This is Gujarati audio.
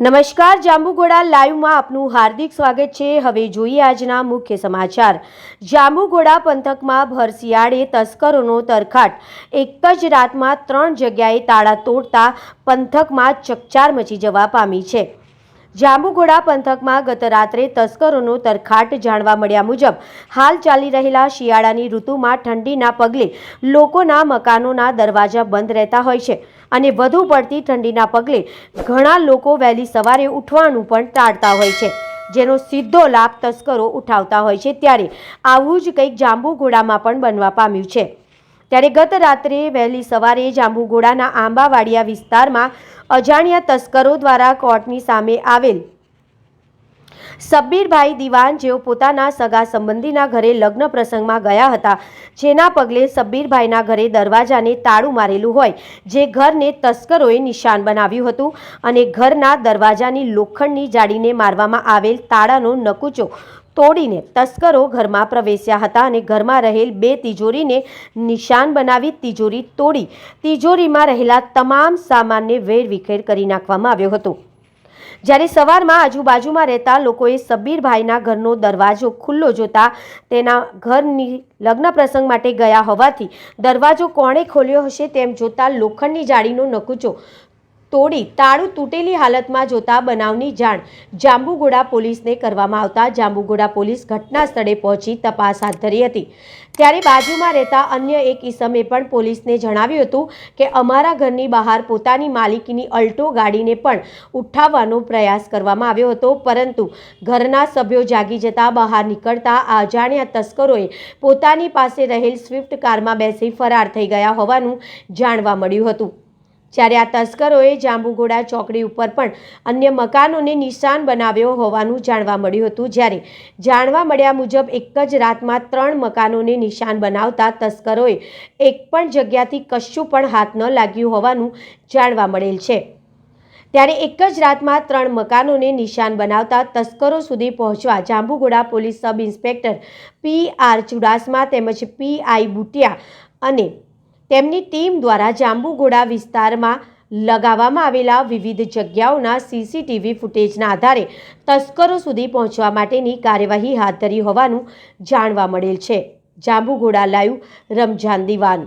નમસ્કાર, જાંબુઘોડા લાઈવમાં આપનું હાર્દિક સ્વાગત છે. હવે જોઈએ આજના મુખ્ય સમાચાર. જાંબુઘોડા પંથકમાં ભરશિયાળે તસ્કરોનો તરખાટ. એક જ રાતમાં ત્રણ જગ્યાએ તાળા તોડતા પંથકમાં ચકચાર મચી જવા પામી છે. જાંબુઘોડા પંથકમાં ગત રાત્રે તસ્કરોનો તરખાટ જાણવા મળ્યા મુજબ, હાલ ચાલી રહેલા શિયાળાની ઋતુમાં ઠંડીના પગલે લોકોના મકાનોના દરવાજા બંધ રહેતા હોય છે. અને વધુ પડતી ઠંડીના પગલે ઘણા લોકો વહેલી સવારે ઉઠવાનું પણ ટાળતા હોય છે. જેનો સીધો લાભ તસ્કરો ઉઠાવતા હોય છે ત્યારે આવું જ કંઈક જાંબુઘોડામાં પણ બનવા પામ્યું છે. ત્યારે ગત રાત્રે વહેલી સવારે જાંબુઘોડાના આંબાવાડિયા વિસ્તારમાં અજાણ્યા તસ્કરો દ્વારા કોર્ટની સામે આવેલ સબ્બીરભાઈ દિવાન જેઓ પોતાના સગા સંબંધીના ઘરે લગ્ન પ્રસંગમાં ગયા હતા, જેના પગલે સબ્બીરભાઈના ઘરે દરવાજાને તાળું મારેલું હોય, જે ઘરને તસ્કરોએ નિશાન બનાવ્યું હતું અને ઘરના દરવાજાની લોખંડની જાળીને મારવામાં આવેલ તાળાનો નકુચો તોડીને તસ્કરો ઘરમાં પ્રવેશ્યા હતા અને ઘરમાં રહેલ બે તિજોરીને નિશાન બનાવી તિજોરી તોડી. તિજોરીમાં રહેલા તમામ સામાનને વેરવિખેર કરી નાખવામાં આવ્યો હતો. જ્યારે સવારમાં આજુબાજુમાં રહેતા લોકોએ સબીરભાઈના ઘરનો દરવાજો ખુલ્લો જોતા તેના ઘરની લગ્ન પ્રસંગ માટે ગયા હોવાથી દરવાજો કોણે ખોલ્યો હશે તેમ જોતા લોખંડની જાળીનો નકુચો તોડી તાળું તૂટેલી હાલતમાં જોતા બનાવની જાણ જાંબુગોડા પોલીસને કરવામાં આવતા જાંબુગોડા પોલીસ ઘટના સ્થળે પહોંચી તપાસ હાથ ધરી હતી. ત્યારે બાજુમાં રહેતા અન્ય એક ઈસમે પણ પોલીસને જણાવ્યું હતું કે અમારા ઘરની બહાર પોતાની માલિકીની અલ્ટો ગાડીને પણ ઉઠાવવાનો પ્રયાસ કરવામાં આવ્યો હતો, પરંતુ ઘરના સભ્યો જાગી જતા બહાર નીકળતા આ અજાણ્યા તસ્કરોએ પોતાની પાસે રહેલ સ્વિફ્ટ કારમાં બેસી ફરાર થઈ ગયા હોવાનું જાણવા મળ્યું હતું. જ્યારે આ તસ્કરોએ જાંબુઘોડા ચોકડી ઉપર પણ અન્ય મકાનોને નિશાન બનાવ્યો હોવાનું જાણવા મળ્યું હતું. જ્યારે જાણવા મળ્યા મુજબ એક જ રાતમાં ત્રણ મકાનોને નિશાન બનાવતા તસ્કરોએ એક પણ જગ્યાથી કશું પણ હાથ ન લાગ્યું હોવાનું જાણવા મળેલ છે. ત્યારે એક જ રાતમાં ત્રણ મકાનોને નિશાન બનાવતા તસ્કરો સુધી પહોંચવા Jambughoda police sub inspector P R Chudasama તેમજ પી આઈ બુટિયા અને તેમની ટીમ દ્વારા જાંબુઘોડા વિસ્તારમાં લગાવવામાં આવેલા વિવિધ જગ્યાઓના સીસીટીવી ફૂટેજના આધારે તસ્કરો સુધી પહોંચવા માટેની કાર્યવાહી હાથ ધરી હોવાનું જાણવા મળેલ છે. જાંબુઘોડા લાઈવ રમજાન દિવાન